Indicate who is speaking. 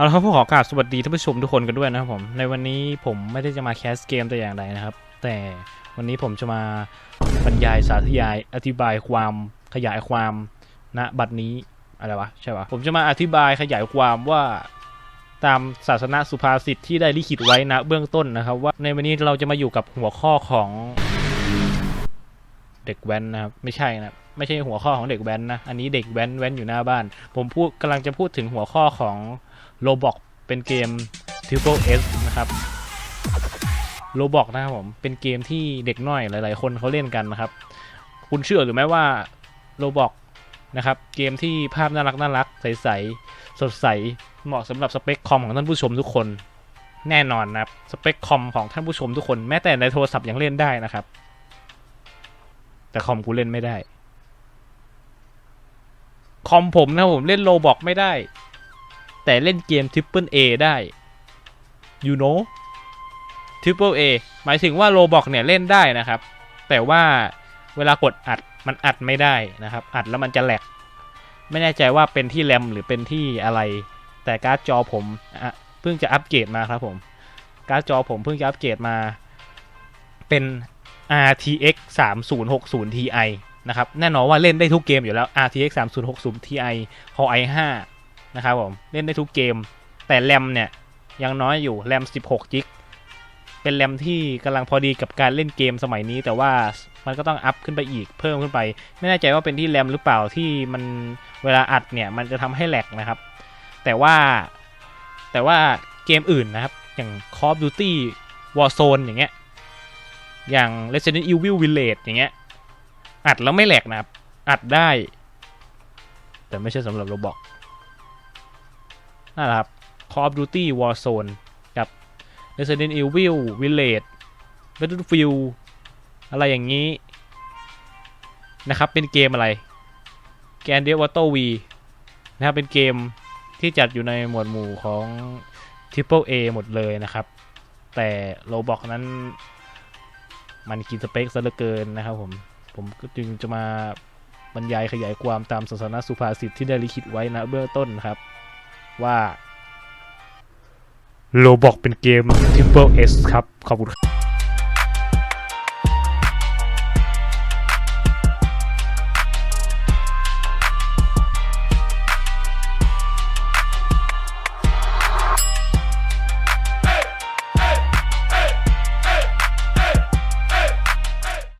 Speaker 1: เอาละครับผมขอกราบสวัสดีท่านผู้ชมทุกคนกันด้วยนะครับผม ในวันนี้ผมไม่ได้จะมาแคสเกมแต่อย่างใดนะครับ แต่วันนี้ผมจะมาบรรยายสาธยายอธิบายความขยายความณบัดนี้อะไรวะใช่ปะผมจะมาอธิบายขยายความว่าตามศาสนาสุภาษิตที่ได้ลิขิตไว้ณเบื้องต้นนะครับ ว่าในวันนี้เราจะมาอยู่กับหัวข้อของเด็กแว้นนะครับไม่ใช่นะไม่ใช่หัวข้อของเด็กแว้นนะอันนี้เด็กแว้นแว้นอยู่หน้าบ้าน ผมพูดกำลังจะพูดถึงหัวข้อของ โลบอกเป็นเกม Triple S นะครับโลบอกนะครับผมเป็นเกมที่เด็กน้อยหลาย ๆ คนเขาเล่นกันนะครับ คุณเชื่อหรือไม่ว่าโลบอกนะครับเกมที่ภาพน่ารักน่ารักใส ๆ สดใสเหมาะสำหรับสเปคคอมของท่านผู้ชมทุกคนแน่นอนนะครับสเปคคอมของท่านผู้ชมทุกคนแม้แต่ในโทรศัพท์ยังเล่นได้นะครับ แต่คอมกูเล่นไม่ได้ คอมผมนะผมเล่นโลบอกไม่ได้ แต่เล่นเกม Triple A ได้ you know Triple A หมายถึงว่าโลบอกเนี่ยเล่นได้นะครับ แต่ว่าเวลากดอัดมันอัดไม่ได้นะครับ อัดแล้วมันจะแหลก ไม่แน่ใจว่าเป็นที่แรมหรือเป็นที่อะไร แต่การ์ดจอผมเพิ่งจะอัปเกรดมาครับผม การ์ดจอผมเพิ่งจะอัปเกรดมา เป็น RTX 3060 Ti นะครับ แน่นอนว่าเล่นได้ทุกเกมอยู่แล้ว RTX 3060 Ti Core i5 นะครับผมเล่นได้ทุกเกม แต่แรมเนี่ยยังน้อยอยู่แรม 16จิกเป็นแรมที่กำลังพอดีกับการเล่นเกมสมัยนี้ แต่ว่ามันก็ต้องอัพขึ้นไปอีกเพิ่มขึ้นไป ไม่แน่ใจว่าเป็นที่แรมหรือเปล่าที่มันเวลาอัดเนี่ยมันจะทำให้แหลกนะครับ แต่ว่าแต่ว่าเกมอื่นนะครับ อย่าง Call of Duty Warzone อย่างเงี้ยอย่าง Resident Evil Village อย่างเงี้ยอัดแล้วไม่แหลกนะครับ อัดได้ แต่ไม่ใช่สำหรับโรบอก นั่นแหละครับ Call of Duty Warzone กับ Resident Evil Village Battlefield อะไรอย่างนี้ นะครับ เป็นเกมอะไรแกนเดียวัตโตวีนะครับ เป็นเกมที่จัดอยู่ในหมวดหมู่ของ Triple A หมดเลยนะครับ แต่โ o บอกนั้น มันกินสเปคซะเหลือเกินนะครับผม ผมก็จึงจะมาบรรยายขยายความตามศาสนาสุภาษิตที่ได้ลิขิตไว้นะเบื้องต้นครับ ว่าโลบอกเป็นเกม Triple S ครับ ขอบคุณครับ